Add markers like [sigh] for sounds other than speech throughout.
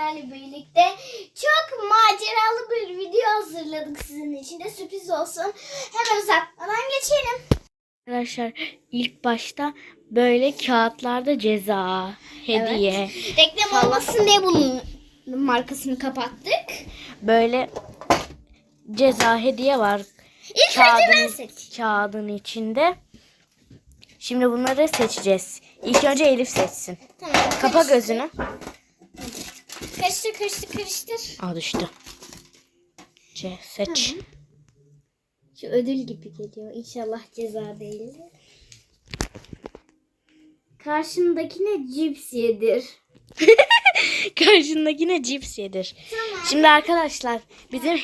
sizlerle birlikte çok maceralı bir video hazırladık sizin için de sürpriz olsun. Hemen uzatmadan geçelim. Arkadaşlar ilk başta böyle kağıtlarda ceza, hediye, Reklam olmasın diye bunun markasını kapattık. böyle ceza hediye var İlk önce ben seç. kağıdın içinde. Şimdi bunları seçeceğiz. İlk önce Elif seçsin. Tamam. Kapa gözünü. Karıştır karıştır karıştır. Aa düştü. C seç. Şu ödül gibi geliyor. İnşallah ceza değil. Karşındakine cips yedir. [laughs] Karşındakine cips yedir. Şimdi arkadaşlar bizim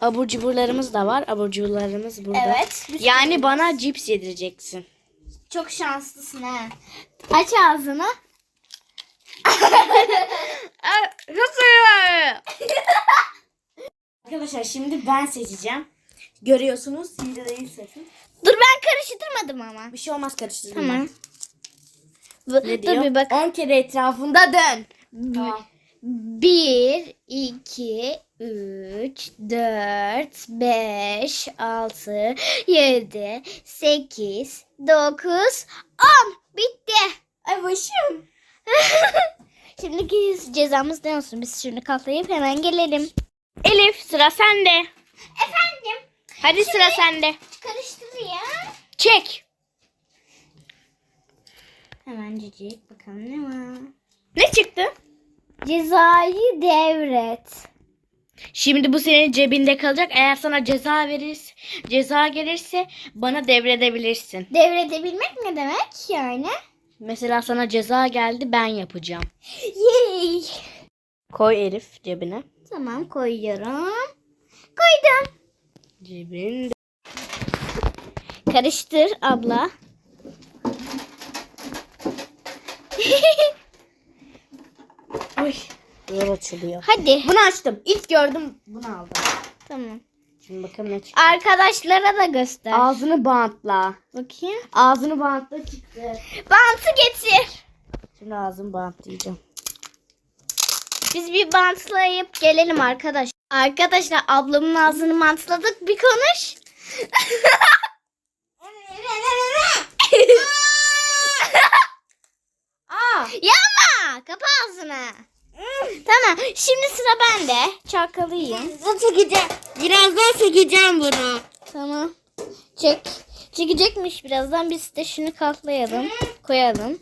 abur cuburlarımız da var. Abur cuburlarımız burada. Evet. Yani bana cips yedireceksin. Çok şanslısın ha. Aç ağzını. Arkadaşlar şimdi ben seçeceğim. Görüyorsunuz siz de değil seçin. Dur ben karıştırmadım ama. Bir şey olmaz karıştırdım Tamam. ben. Bu- Ne Dur bir bak. 10 kere etrafında dön. Tamam. 1, 2, 3, 4, 5, 6, 7, 8, 9, 10. Bitti. Ay başım. Şimdiki cezamız ne olsun? Biz şunu katlayıp hemen gelelim. Elif sıra sende. Efendim? Hadi sıra sende. Karıştırayım. Çek. Hemen cicik bakalım ne var? Ne çıktı? Cezayı devret. Şimdi bu senin cebinde kalacak. Eğer sana ceza verir, ceza gelirse bana devredebilirsin. Devredebilmek ne demek yani? Mesela sana ceza geldi ben yapacağım. Yay. Koy Elif cebine. Tamam koyuyorum. Koydum. Cebinde. Karıştır abla. [laughs] Oy. Zor açılıyor. Hadi. Bunu açtım. İlk gördüm bunu aldım. Tamam. Şimdi bakalım ne çıktı. Arkadaşlara da göster. Ağzını bantla. Bakayım. Ağzını bantla çıktı. Bantı getir. Şimdi ağzını bantlayacağım. Biz bir bantlayıp gelelim arkadaş. Arkadaşlar ablamın ağzını bantladık. Bir konuş. [laughs] Aa. Yapma. Kapa ağzını. tamam. Şimdi sıra bende. Çalkalayayım. çekeceğim. Birazdan çekeceğim bunu. Tamam. Çek. Çekecekmiş birazdan. Biz de şunu katlayalım. Koyalım.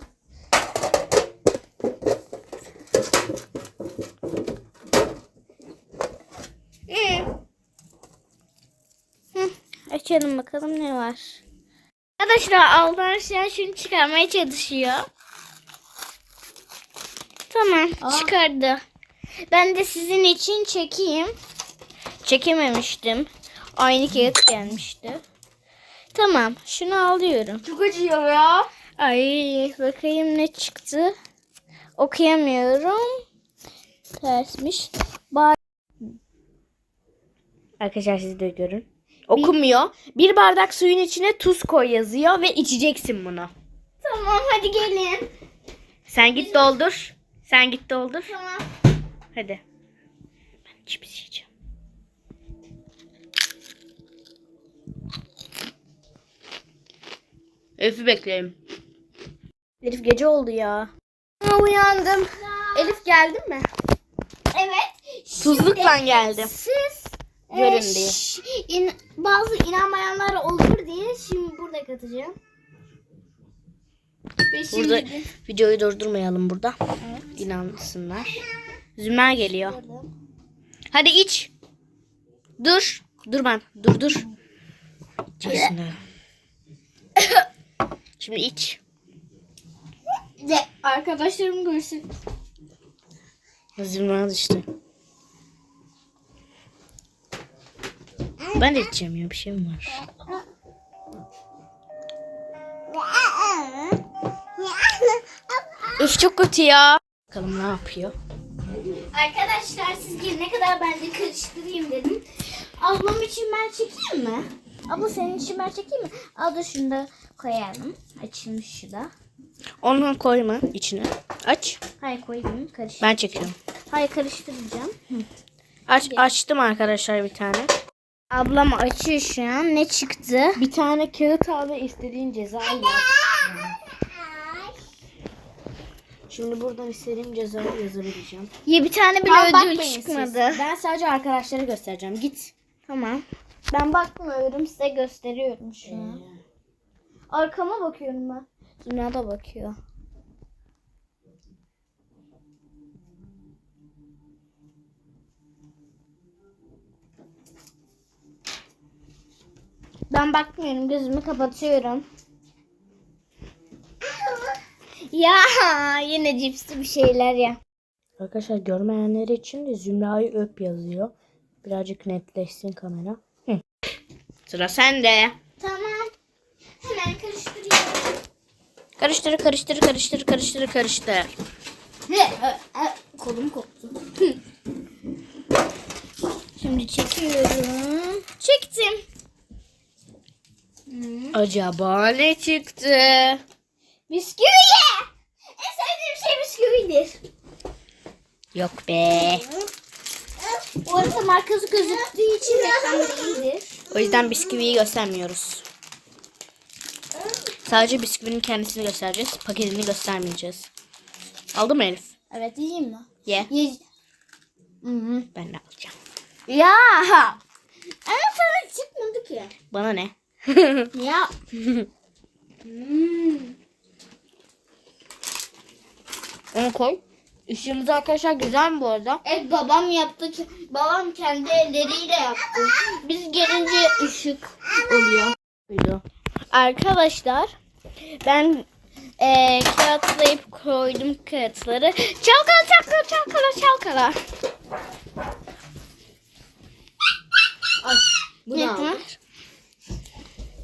Hı, Açalım bakalım ne var. Arkadaşlar Aldan şu an şunu çıkarmaya çalışıyor. Tamam Aa. çıkardı. Ben de sizin için çekeyim. Çekememiştim. Aynı kağıt gelmişti. Tamam şunu alıyorum. Çok acıyor ya. Ay bakayım ne çıktı. Okuyamıyorum. Tersmiş. Bar Arkadaşlar siz de görün. Okumuyor. Bir bardak suyun içine tuz koy yazıyor ve içeceksin bunu. tamam hadi gelin. Sen git doldur. Sen git doldur. Tamam. Hadi. Ben cips yiyeceğim. Elif'i bekleyelim. Elif gece oldu ya. Aa, uyandım. Elif geldin mi? Evet. Tuzlukla geldim. Siz Görün e, diye. in- bazı inanmayanlar olur diye şimdi burada katacağım. Ve şimdi Burada de- videoyu durdurmayalım burada. İnansınlar. Zümer geliyor. Hadi iç. Dur. Dur ben. Dur dur. [laughs] İçersin ha. [laughs] Şimdi iç. de arkadaşlarım görsün. Zümer düştü. Ben de içeceğim ya bir şey mi var? Üf çok kötü ya. Bakalım ne yapıyor. Arkadaşlar siz gelene kadar ben de karıştırayım dedim. Ablam için ben çekeyim mi? Abla senin için ben çekeyim mi? Al da şunu da koyalım. Açılmış şu da. Onu koyma içine. Aç. Hayır koyayım. Karıştır. Ben çekiyorum. Hayır karıştıracağım. Aç, açtım arkadaşlar bir tane. Ablam açıyor şu an. Ne çıktı? Bir tane kağıt al ve istediğin cezayı yaz. Şimdi buradan istediğim cezayı yazabileceğim. Ya bir tane bile Ama ödül bakmayın siz. çıkmadı. Ben sadece arkadaşlara göstereceğim. Git. Tamam. Ben bakmıyorum size gösteriyorum şu an. Arkama bakıyorum ben. Zümra da bakıyor. Ben bakmıyorum. Gözümü kapatıyorum. [laughs] Ya yine cipsli bir şeyler ya. Arkadaşlar görmeyenler için de Zümra'yı öp yazıyor. Birazcık netleşsin kamera. Hı. Sıra sende. Tamam. Hemen karıştırıyorum. Karıştır karıştır karıştır karıştır karıştır. Kolum koptu. Şimdi çekiyorum. Çektim. Acaba ne çıktı? Bisküvi. En sevdiğim şey bisküvidir. Yok be. Bu arada markası gözüktüğü için reklam değildir. O yüzden bisküviyi göstermiyoruz. Sadece bisküvinin kendisini göstereceğiz. Paketini göstermeyeceğiz. Aldın mı Elif? Evet yiyeyim mi? Ye. Ye. Hı hı. Ben de alacağım. Ya. Ama sana çıkmadı ki. Bana ne? [laughs] Ya. Hmm. Onu koy. Işığımız arkadaşlar güzel mi bu arada? Evet babam yaptı. Babam kendi elleriyle yaptı. Biz gelince ışık oluyor. Arkadaşlar ben eee kağıtlayıp koydum kağıtları. Çalkala çalkala çalkala çalkala. Ay, bu Ne var?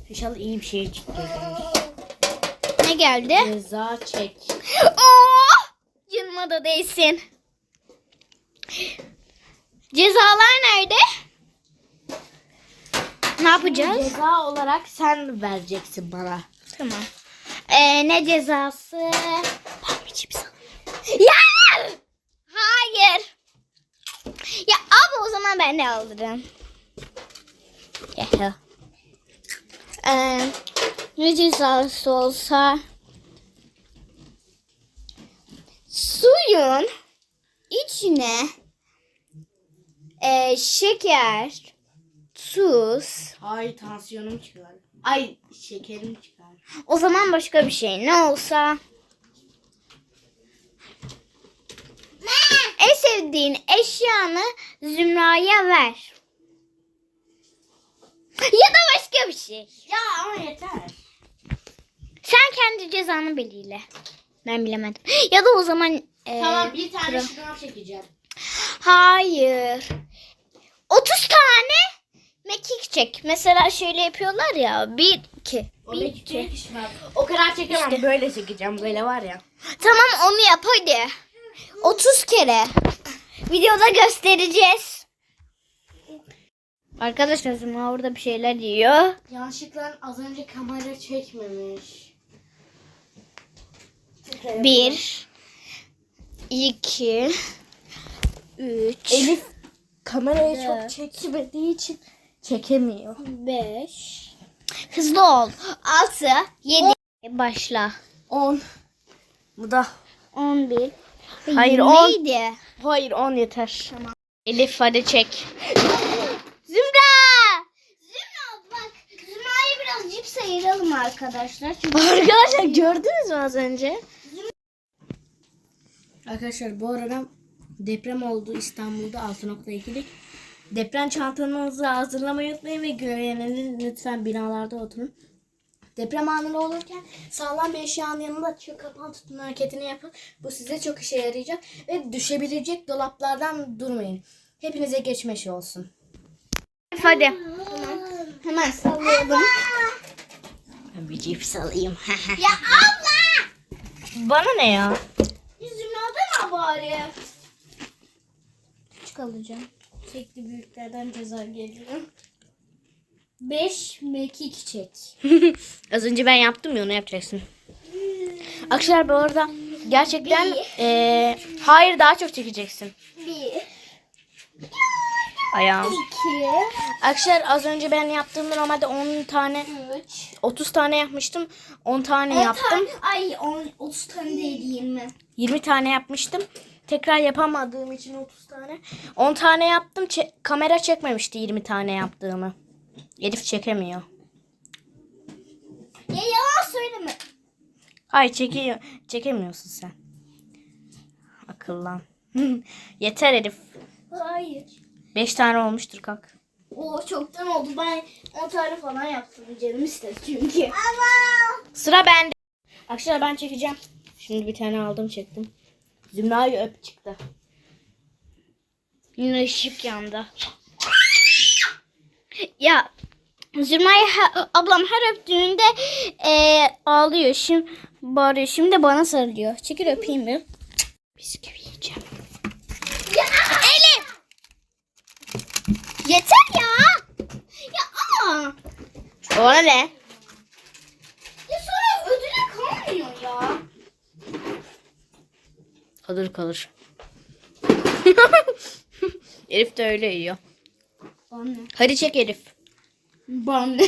İnşallah iyi bir şey çıktı. Ne geldi? Ceza çek. Oh! Canıma da değsin. Cezalar nerede? Ne yapacağız? Ceza olarak sen vereceksin bana. Tamam. Ee, ne cezası? Ben bir cips. Ya! Hayır. Ya abi o zaman ben de alırım. Ya. Ee, ne cezası olsa suyun içine e, şeker, tuz, Ay tansiyonum çıkar. Ay şekerim çıkar. o zaman başka bir şey ne olsa en sevdiğin eşyanı Zümra'ya ver. Ya da başka bir şey. Ya ama yeter. Sen kendi cezanı belirle. Ben bilemedim. Ya da o zaman... e, Tamam bir tane şınav çekeceğim. Hayır. 30 tane mekik çek. Mesela şöyle yapıyorlar ya. 1, 2. O 1, ne 2. küçük şınav. O kadar çekemem. İşte. Böyle çekeceğim. Böyle var ya. Tamam onu yap hadi. 30 kere. Videoda göstereceğiz. Arkadaşlar Züma orada bir şeyler yiyor. Yanlışlıkla az önce kamera çekmemiş. Bir, iki, üç, Elif kamerayı çok çekmediği için çekemiyor. beş. Hızlı ol. Altı, yedi. Başla. 10. Bu da. On bir. Hayır, on. Neydi? Hayır 10 yeter. Tamam. Elif hadi çek. Zümra! Zümra bak. Zümra'ya biraz cips ayıralım arkadaşlar. Çünkü [laughs] Arkadaşlar gördünüz mü az önce? Arkadaşlar bu arada deprem oldu İstanbul'da 6.2'lik. Deprem çantanızı hazırlamayı unutmayın ve güvenli lütfen binalarda oturun. Deprem anında olurken sağlam bir eşyanın yanında açıyor kapan tutun hareketini yapın. Bu size çok işe yarayacak ve düşebilecek dolaplardan durmayın. Hepinize geçmiş olsun. hadi. Hemen sallayalım. Ben bir cips alayım. [laughs] ya abla! Bana ne ya? Zümra'dan al bari. Küçük alacağım. Çekli büyüklerden ceza geliyor. 5 mekik çek. Az önce ben yaptım ya onu yapacaksın. Arkadaşlar bu arada Gerçekten eee, hayır daha çok çekeceksin. Bir, Ayağım. iki, Arkadaşlar az önce ben yaptığımda normalde 10 tane üç. 30 tane yapmıştım. 10 tane yaptım. Ay on, 30 tane değil 20. 20 tane yapmıştım. Tekrar yapamadığım için 30 tane. 10 tane yaptım. Çe- kamera çekmemişti 20 tane yaptığımı. Elif çekemiyor. Ya yalan söyleme. Hayır çekiyor. Çekemiyorsun sen. Akıllan. [laughs] Yeter Elif. Hayır. 5 tane olmuştur kalk. O çoktan oldu. Ben 10 tane falan yaptım. Canım istedi çünkü. Ama. Sıra bende. Arkadaşlar ben çekeceğim. Şimdi bir tane aldım çektim. Zümra'yı öp çıktı. Yine ışık yandı. Ya Zümra'yı ablam her öptüğünde e, ağlıyor. Şimdi bağırıyor. Şimdi bana sarılıyor. Çekil öpeyim mi? Bisküvi yiyeceğim. Ya Elif! Yeter ya! Ya ama! Ona ne? Ya sonra ödüle kalmıyor ya. Kalır kalır. [laughs] Elif de öyle yiyor. Bana. Hadi çek Elif. Bana.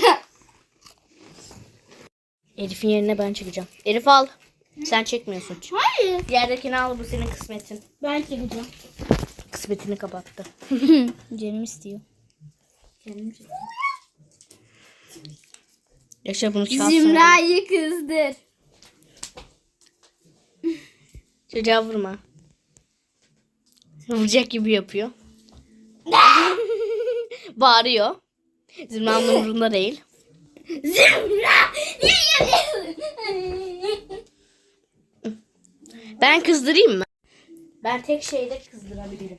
Elif'in yerine ben çekeceğim. Elif al. Sen çekmiyorsun. Hayır. Yerdekini al bu senin kısmetin. Ben çekeceğim. Kısmetini kapattı. [laughs] Canım istiyor. Yaşa bunu çalsana. Zümra'yı kızdır. Çocuğa vurma. Vuracak gibi yapıyor. [laughs] Bağırıyor. Zümra'nın umurunda değil. Zümra! Ben kızdırayım mı? Ben tek şeyde kızdırabilirim.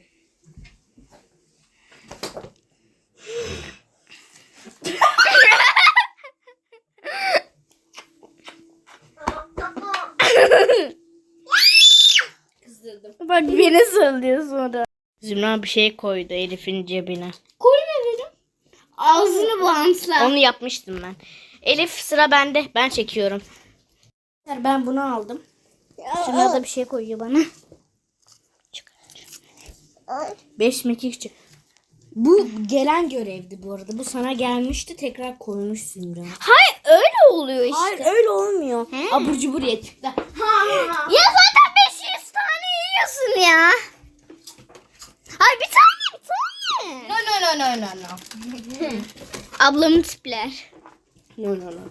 [laughs] Bak beni sallıyor sonra. Zümra bir şey koydu Elif'in cebine. Koyma dedim. Ağzını bantla. Onu yapmıştım ben. Elif sıra bende. Ben çekiyorum. Ben bunu aldım. Şuna da bir şey koyuyor bana. Beş mekik çık. Bu gelen görevdi bu arada. Bu sana gelmişti tekrar koymuş Zümra. Hayır öyle oluyor işte. Hayır öyle olmuyor. He. Abur cubur ye çıktı. Ya zaten 500 tane yiyorsun ya. Hayır bir tane bir tane. No no no no no no. [laughs] Ablamın tipler. No no no.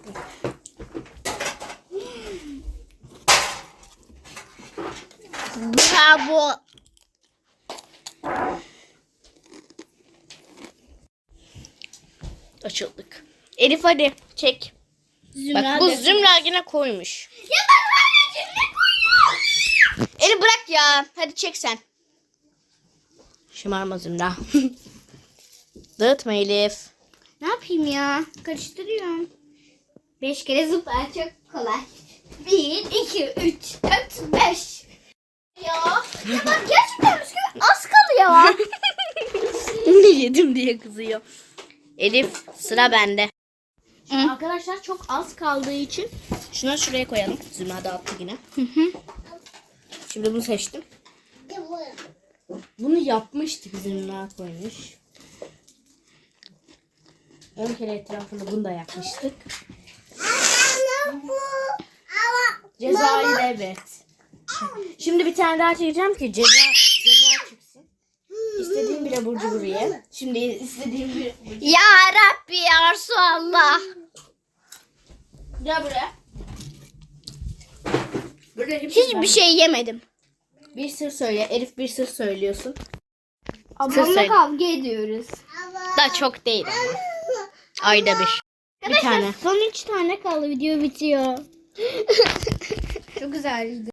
Bravo. Açıldık. Elif hadi çek. Bak bu Zümra yine koymuş. Ya Elif bırak ya. Hadi çek sen. Şımarma Zümra. [laughs] Dağıtma Elif. Ne yapayım ya? Karıştırıyorum. Beş kere zıplar çok kolay. Bir, iki, üç, dört, beş. Ya, ya bak gerçekten bisküvi az kalıyor. [laughs] Yedim diye kızıyor. Elif sıra bende. Hı. Arkadaşlar çok az kaldığı için şuna şuraya koyalım. Zümra dağıttı yine. Şimdi bunu seçtim. Bunu yapmıştık Zümra koymuş. 10 kere etrafında bunu da yapmıştık. Cezayir evet. Şimdi bir tane daha çekeceğim ki ceza, ceza çıksın. İstediğim bir abur cubur ye. Şimdi istediğim bir... ya Rabbi ya Resulallah. Gel buraya. Burada Hiçbir şey yemedim. Bir sır söyle. Elif bir sır söylüyorsun. Ablamla söyle. kavga ediyoruz. Da çok değil ama. Ayda bir. Bir tane. Son üç tane kaldı video bitiyor. [laughs] Çok güzeldi.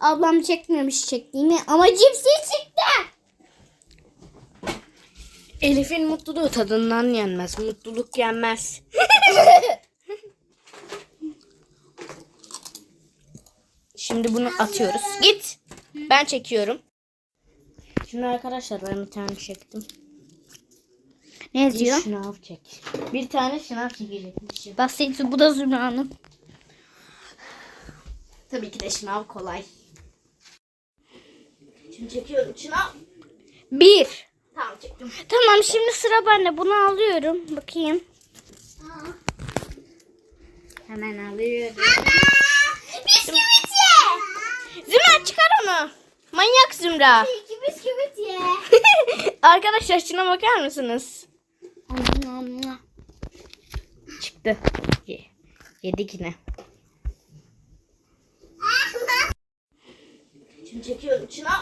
Ablam çekmemiş çektiğini ama cipsi çıktı. Elif'in mutluluğu tadından yenmez. Mutluluk yenmez. [laughs] Şimdi bunu atıyoruz. Git. Ben çekiyorum. Şimdi arkadaşlar ben bir tane çektim. Ne Bir şınav çek. Bir tane şınav çekecekmişim. Basit bu da Zümra'nın. Tabii ki de şınav kolay. Şimdi çekiyorum şınav. Bir. Tamam çektim. Tamam şimdi sıra bende. Bunu alıyorum. Bakayım. Hemen alıyorum. Bisküvit ye. Zümra çıkar onu. Manyak Zümra. İki bisküvit ye. [laughs] Arkadaşlar şuna bakar mısınız? Çıktı. Ye. Yedik yine. Şimdi çekiyorum şınav.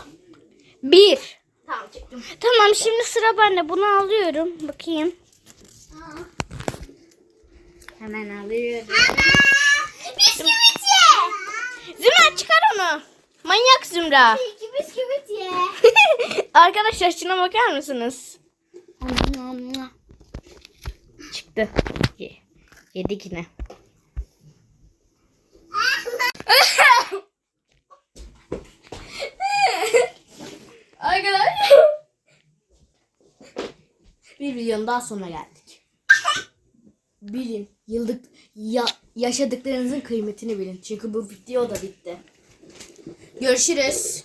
Bir. Tamam çektim. Tamam şimdi sıra bende. Bunu alıyorum. Bakayım. Hemen alıyorum. Bisküvit ye. Zümra çıkar onu. Manyak Zümra. İki bisküvit ye. [laughs] Arkadaşlar şuna bakar mısınız? Çıktı. Ye. Yedik yine. [laughs] Arkadaşlar. Bir videonun daha sonuna geldik. Bilin, yıldık ya, yaşadıklarınızın kıymetini bilin. Çünkü bu video da bitti. Görüşürüz.